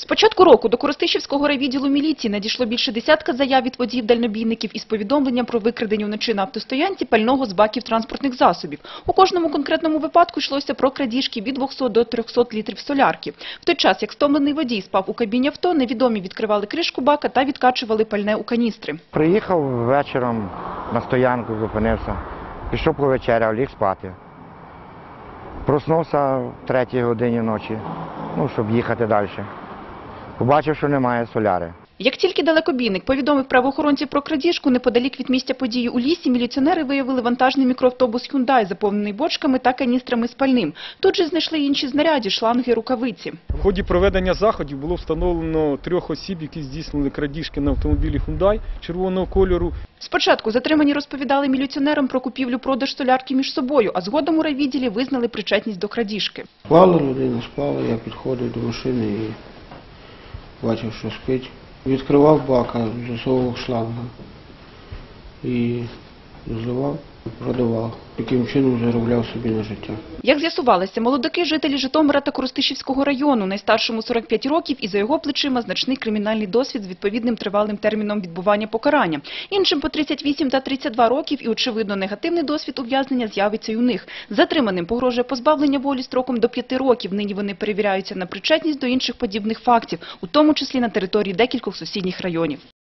З початку року до Коростишівського райвідділу міліції надійшло більше десятка заяв від водіїв-дальнобійників із повідомленням про викрадення вночі на автостоянці пального з баків транспортних засобів. У кожному конкретному випадку йшлося про крадіжки від 200 до 300 літрів солярки. В той час, як стомлений водій спав у кабіні авто, невідомі відкривали кришку бака та відкачували пальне у каністри. Приїхав вечором на стоянку, зупинився, пішов повечеряв, ліг спати. Проснувся в третій годині ночі, ну, щоб їхати далі. Побачив, що немає соляри. Як тільки далекобійник повідомив правоохоронців про крадіжку, неподалік від місця події у лісі, міліціонери виявили вантажний мікроавтобус «Хюндай», заповнений бочками та каністрами з пальним. Тут же знайшли інші знаряді, шланги, рукавиці. В ході проведення заходів було встановлено трьох осіб, які здійснили крадіжки на автомобілі Hyundai червоного кольору. Спочатку затримані розповідали міліціонерам про купівлю-продаж солярки між собою, а згодом у райвідділі визнали причетність до крадіжки. Спала людина, спала, я підходив до машини і бачив, що спить. Відкривав бака, засовував шланга і зливав, продавав. Таким чином заробляв собі на життя. Як з'ясувалося, молодики жителі Житомира та Коростишівського району, найстаршому 45 років, і за його плечима значний кримінальний досвід з відповідним тривалим терміном відбування покарання. Іншим по 38 та 32 років і, очевидно, негативний досвід ув'язнення з'явиться й у них. Затриманим погрожує позбавлення волі строком до 5 років. Нині вони перевіряються на причетність до інших подібних фактів, у тому числі на території декількох сусідніх районів.